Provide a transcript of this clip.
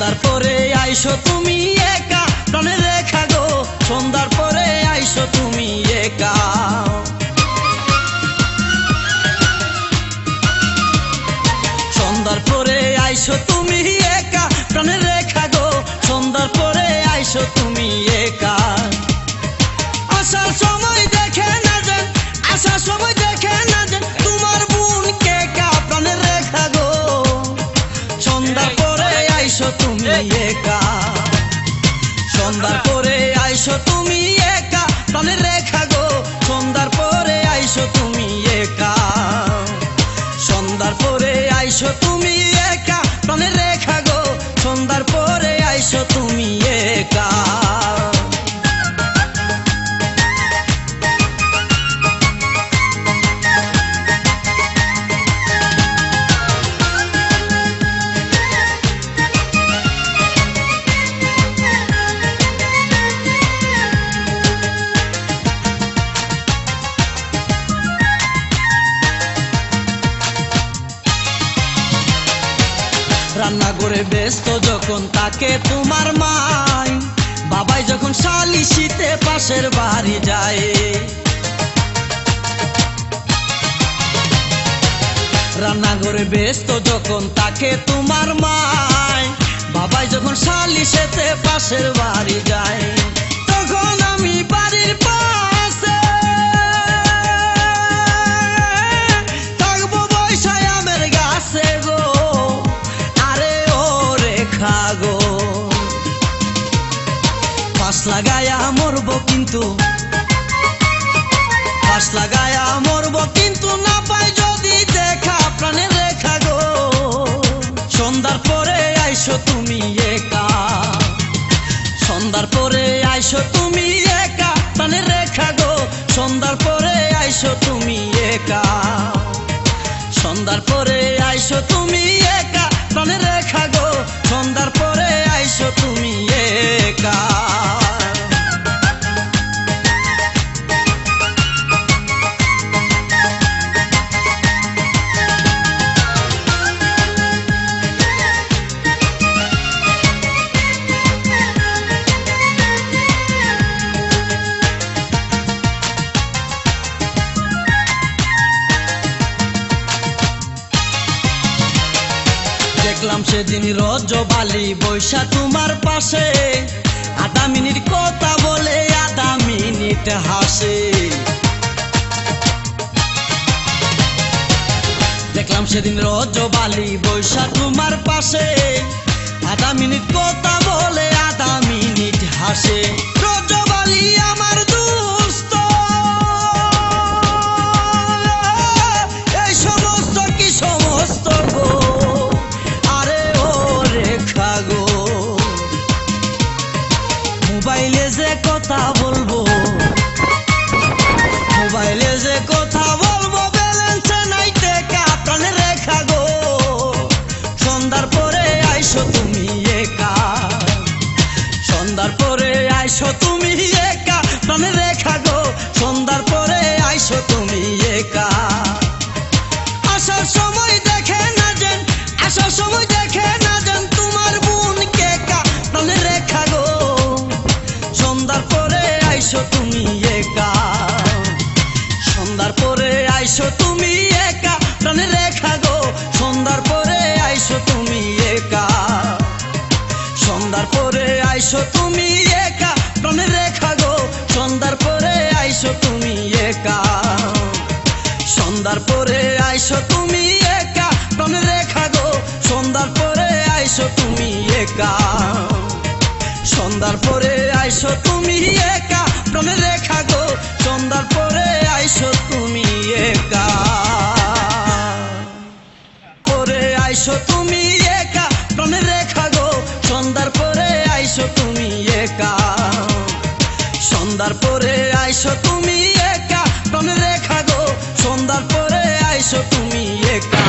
সন্ধ্যার পরে আইসো তুমি একা। প্রাণে দেখা গো সন্ধ্যার সন্ধ্যার পরে করে ব্যস্ত যখন তাকে তোমার মাই। বাবাই যখন শালিশিতে পাশের বাড়ি যায়। রান্না করে ব্যস্ত যখন তাকে তোমার মাই। বাবাই যখন শালিশেতে পাশের বাড়ি যায়, তখন আমি রেখা গো পাশ লাগায়া মরবো কিন্তু, পাশ লাগায়া মরবো কিন্তু না পাই যদি দেখা, প্রাণে রেখা গো। সন্ধ্যার পরে আইসো তুমি একা। সন্ধ্যার পরে আইসো তুমি একা, প্রাণে রেখা গো। সন্ধ্যার পরে আইসো তুমি একা। সন্ধ্যার পরে আইসো তুমি সেদিন রজবালি বৈশা তোমার পাশে। আধা মিনিট কথা বলে, আধা মিনিট হাসে। দেখলাম সেদিন রজবালি বৈশা তোমার পাশে। আধা মিনিট কথা বলে, আধা মিনিট হাসে। রজবালি একা। সন্ধ্যার পরে আইসো তুমি একা। প্রাণে রেখা গো, সন্ধ্যার পরে আইসো তুমি একা। সন্ধ্যার পরে আইসো তুমি একা। প্রাণে রেখা গো, সন্ধ্যার পরে আইসো তুমি একা। পরে আইসো তুমি একা। প্রাণে রেখা গো, সন্ধ্যার পরে আইসো তুমি একা। সন্ধ্যার পরে আইসো তুমি একা। রতন রেখা গো সন্ধ্যার পরে আইসো তুমি একা।